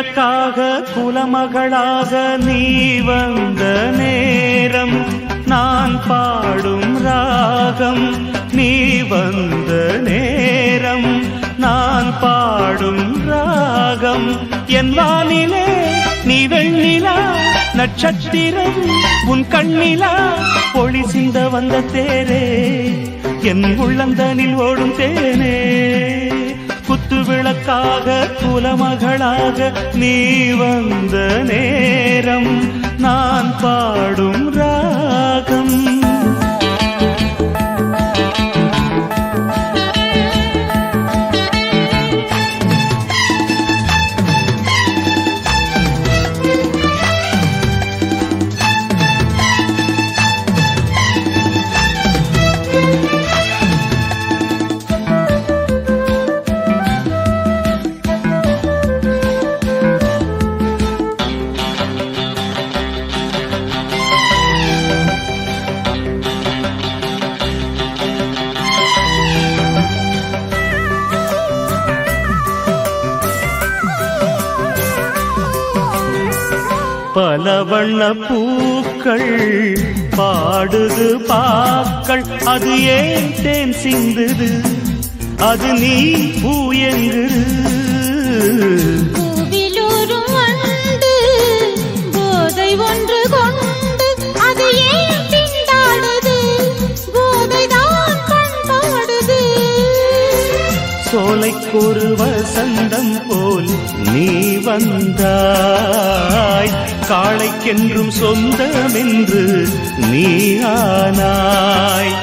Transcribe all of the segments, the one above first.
விளக்காக குலமகளாக நீ வந்த நேரம் நான் பாடும் ராகம் நீ வந்த நேரம் நான் பாடும் ராகம். என் வானிலே நீ வெண்ணிலா நட்சத்திரம் உன் கண்ணிலா ஒளி சிந்த வந்த தேரே. என் உள்ளந்தனில் ஓடும் தேனே. குத்து விளக்காக குலமகளாக நீ வந்த நேரம் நான் பாடும் ராகம். பல வண்ண பூக்கள் பாடுது பாக்கள். அது ஏன் தேன் சிந்துது? அது நீ பூயங்குது சோலைக்கொரு வசந்தம் போல் நீ வந்தாய். காளைக்கென்றும் சொந்தமென்று நீ ஆனாய்.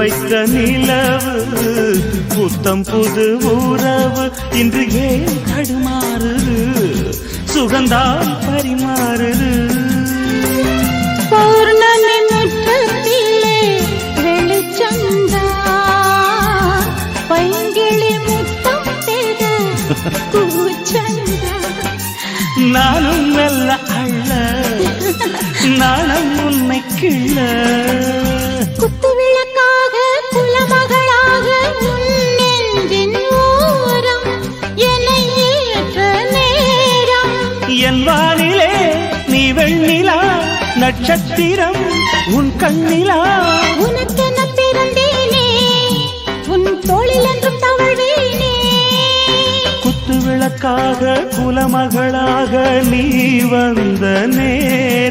வைத்த நிலவு புத்தம் புது உறவு இன்று ஏன் தடுமாறுது? சுகந்தான் பரிமாறுது. பௌர்ணமி முற்றத்திலே வெளிச்சந்தா பைங்கிளி முத்தம் கூச்சந்தா நானும் மெல்ல அள்ள நானும் உன்னை கிள்ள. நட்சத்திரம் உன் கண்ணிலா. உனக்கென பிறந்தேனே உன் தோளில் என்றும் தவழ்வேனே. குத்து விளக்காக குலமகளாக நீ வந்த நேரம்